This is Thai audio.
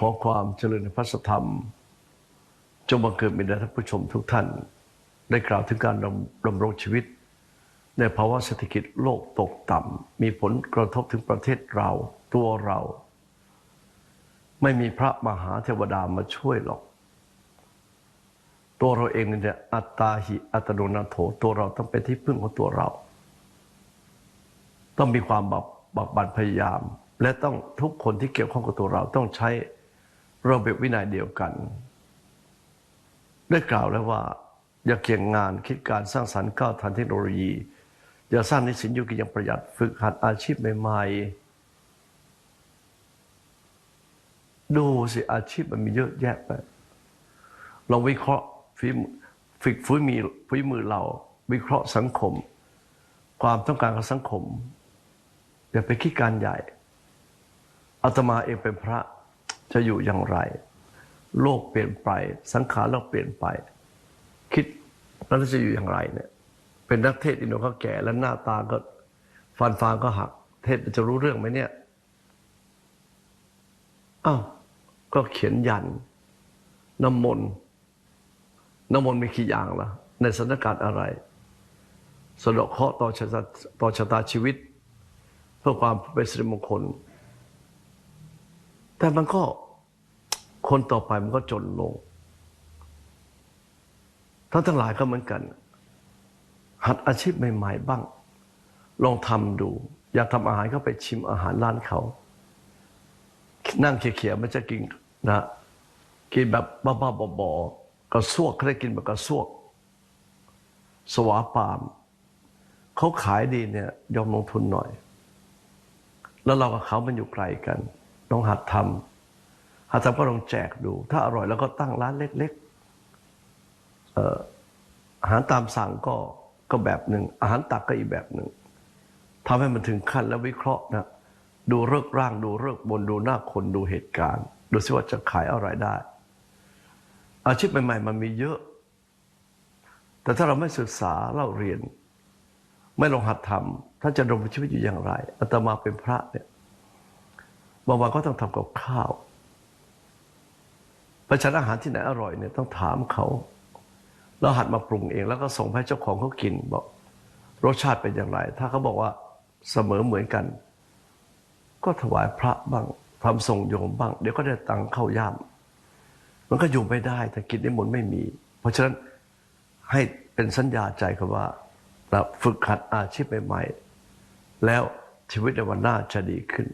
ขอความเจริญในพระสธรรม จงบังเกิดมีแด่ท่านผู้ชมทุกท่าน ได้กล่าวถึงการดำดำรงชีวิต ในภาวะเศรษฐกิจโลกตกต่ำ มีผลกระทบถึงประเทศเราตัวเรา ไม่มีพระมหาเทวดามาช่วยหรอก ตัวเราเองเนี่ยอัตตาหิอัตโนนาโถตัวเราต้องเป็นที่พึ่งของตัวเรา ต้องมีความบักบักบันพยายาม และต้องทุกคนที่เกี่ยวข้องกับตัวเราต้องใช้ ระเบียบวินัยเดียวกัน ได้กล่าวแล้วว่า อย่าเกี่ยงงานคิดการสร้างสรรค์ก้าวทันเทคโนโลยี อย่าสร้างนิสินอยู่กินอย่างประหยัดฝึกหัดอาชีพใหม่ๆ ดูสิอาชีพมันมีเยอะแยะไปเราวิเคราะห์ฝีมือฝึกฝีมือฝีมือเรา วิเคราะห์สังคม ความต้องการของสังคม อย่าไปคิดการใหญ่อาตมาเองเป็นพระ จะอยู่อย่างไร โลกเปลี่ยนไป สังขารเราเปลี่ยนไป คิดแล้วเราจะอยู่อย่างไรเนี่ย เป็นนักเทศอินโดเขแก่แล้วหน้าตาก็ฟันฟางก็หัก เทศจะรู้เรื่องไหมเนี่ยอ้าวก็เขียนยันน้ำมนต์น้ำมนต์มีกี่อย่างล่ะ ในสถานการณ์อะไรสะเดาะเคราะห์ต่อชะตาต่อชะตาชีวิต เพื่อความเป็นสิริมงคล แต่มันก็คนต่อไปมันก็จนลง ท่านทั้งหลายก็เหมือนกัน หัดอาชีพใหม่ ๆ บ้าง ลองทำดู อยากทำอาหารก็ไปชิมอาหารร้านเขา นั่งเขี่ยๆมันจะกินนะ กินแบบบ้าๆบอๆกระซวกเขาได้กินแบบกระซวก สวาปาม เขาขายดีเนี่ยยอมลงทุนหน่อย แล้วเรากับเขามันอยู่ไกลกัน ต้องหัดทำหัดทำก็ลองแจกดู ถ้าอร่อยแล้วก็ตั้งร้านเล็กๆเอ่อาหารตามสั่งก็ก็แบบหนึ่ง อาหารตักก็อีกแบบหนึ่งทำให้มันถึงขั้นแล้ววิเคราะห์นะดูเลิกร่างดูเลิกบนดูหน้าคนดูเหตุการณ์ ดูซิว่าจะขายอะไรได้ อาชีพใหม่ๆมันมีเยอะ แต่ถ้าเราไม่ศึกษาเราเรียน ไม่ลองหัดทำท่านจะดำรงชีวิตอยู่อย่างไรอาตมาเป็นพระเนี่ย บางวันก็ต้องทำกับข้าวไปฉันอาหารที่ไหนอร่อยเนี่ยต้องถามเขาแล้วหัดมาปรุงเอง แล้วก็ส่งให้เจ้าของเขากินบอก รสชาติเป็นอย่างไร ถ้าเขาบอกว่าเสมอเหมือนกัน ก็ถวายพระบ้างทำส่งโยมบ้าง เดี๋ยวก็ได้ตังเข้าย่ามมันก็อยู่ไม่ได้ถ้ากิจนิมนต์ไม่มี เพราะฉะนั้นให้เป็นสัญญาใจครับว่าเราฝึกหัดอาชีพใหม่ๆแล้วชีวิตในวันหน้าจะดีขึ้น